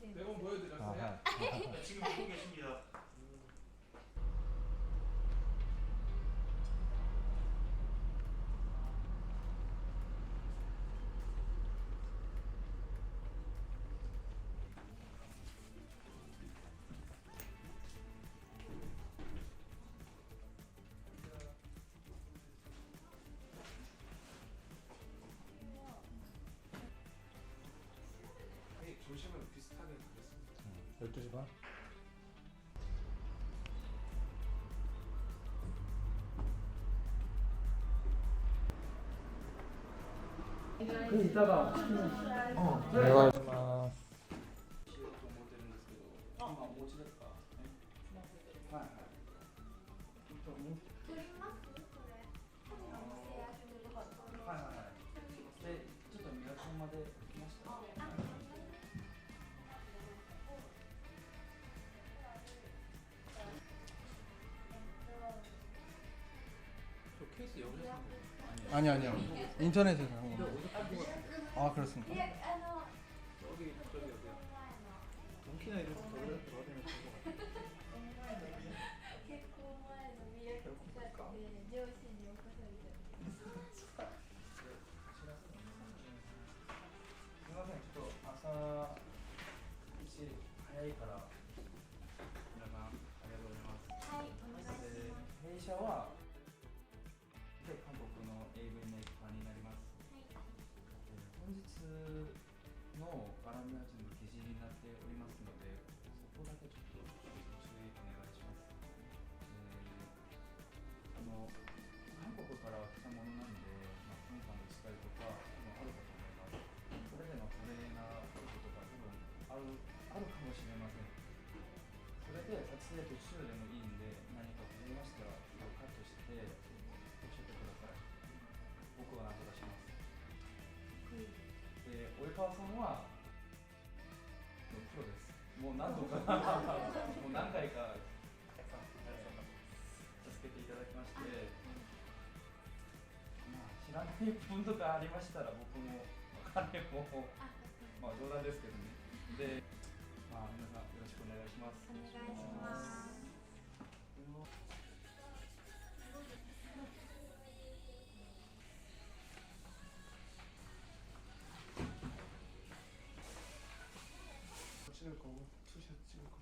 네, 네, 네. 보여드려요. 거예요. 아 지금 보고 계십니다. 12시 반? 그 이따가 어, 내가 아니 아니요 인터넷에서 한 거. 아 그렇습니까? 여기 저기 여기. 동키나 이런. 撮影途中でもいいんで何か思いましたらカットして教えてください。僕は何とかします。で、及川さんはプロです。もう何度か もう何回かたくさん助けていただきまして、まあ知らない部分とかありましたら僕も彼もあまあ冗談ですけどね。で、まあ皆さんよろしくお願いします。お願いします 찍을 거고 투샷 찍을 거고.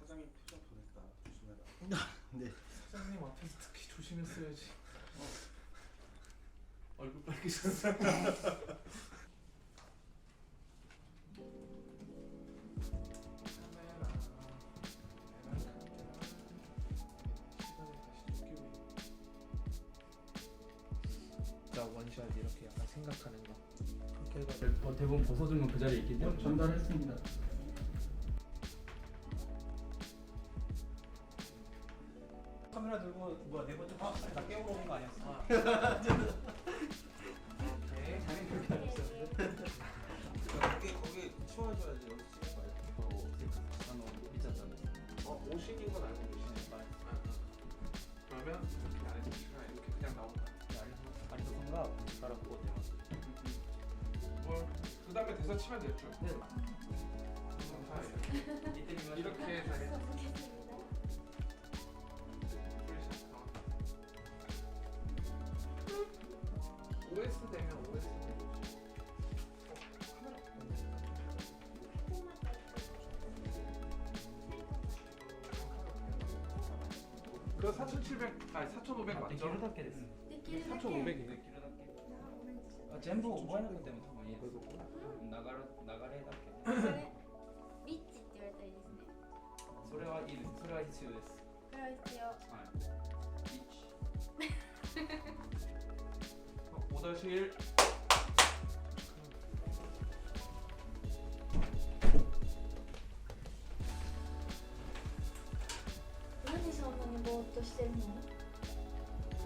사장님 표정 보냈다. 조심해라. 네. 사장님 앞에서 특히 조심했어야지. 어. 얼굴 빨개졌어. 자 원샷 이렇게 약간 생각하는 거. 그렇게 해가지고 어, 대본 벗어준 건그 자리에 있기 때문에. 전달했습니다. 카메라 들고 뭐야 네 번째 아, 나 깨우러 온 거 아니었어? 대사 치면 될 줄. 네. 감사해요. 이렇게 해서 OS 어, 되면 OS 되고 그 4,700, 아니 4,500 맞죠? 이렇게 됐어. 4,500이네. あ全部覚えなくても多分いいです。流れ流れだけそれリッチって言われたらいいですね。それはいいです。それは必要ですこれは必要はい。5-1何そんなにぼーっとしてるの？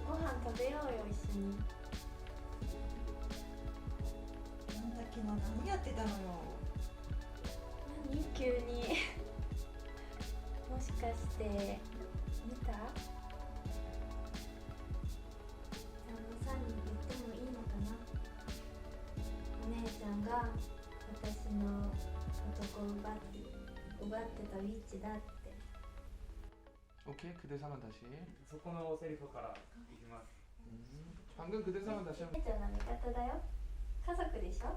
ご飯食べようよ一緒にマ何やってたのよ。何急に？もしかして見た？あの3人言ってもいいのかな？お姉ちゃんが私の男を奪って奪ってたウィッチだって。오케이 그대 사만 다시 소코노 세리프 가라 이기마스 방금 그대 사만 다시 한-お姉ちゃんの味方だよ。家族でしょ？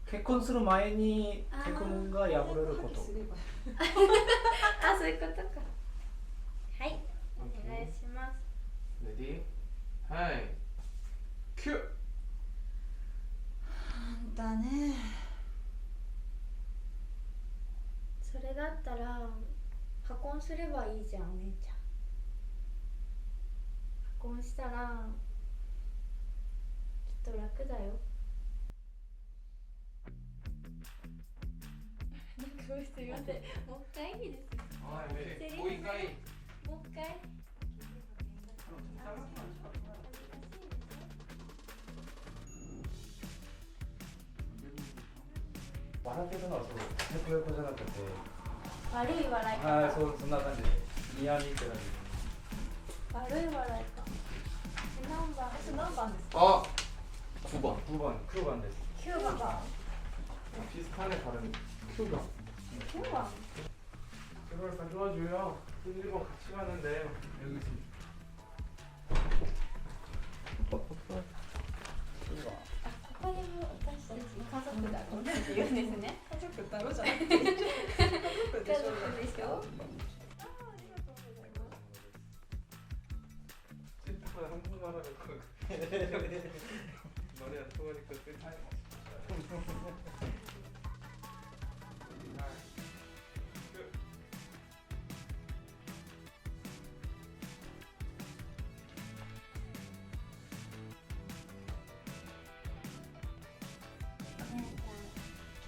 結婚する前に結婚が破れること。あ、そういうことか。はい、お願いします。レディはい。キュあんたね。それだったら破婚すればいいじゃん、お姉ちゃん。破婚したらきっと楽だよ。うすいません。もう一回いいです。はい、もう一回。もう一回。笑ってたのはそう、猫横じゃなくて。悪い笑い方。はい、そう、そんな感じで。ニヤミって感じ。悪い笑いか。何番、私何番ですか？あ。九番。九番、九番です。九番。ピスタネ貼る。九番。 태우아. 그걸 가져와줘요. 힘들고 같이 가는데 여기 있으면 찝찝한 한국말 하면 그거 머리 아프니까 찝찝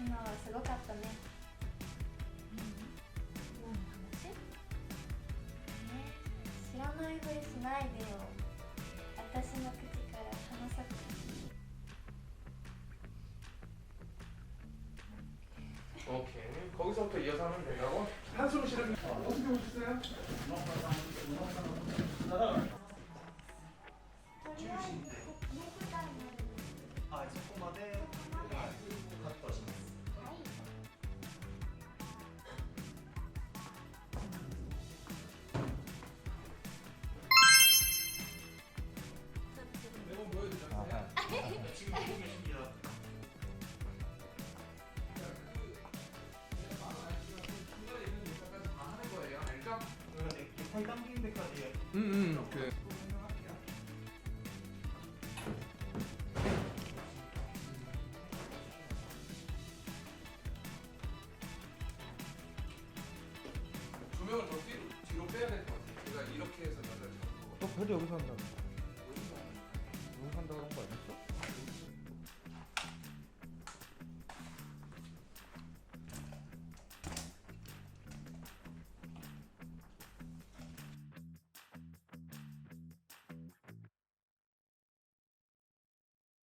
昨日はすごかったね何の話ね知らないふりしないでよ私の口から話さく 오케이 거기서부터 이어서 하면 된다고? 한숨 쉬는 어떻게 오셨어요? とり 팔 당기는 데까지 응응 그. 조명을 더 뒤로, 뒤로 빼야 될 것 같아요. 제가 이렇게 해서 여자를 잡고 너 배도 여기서 한다고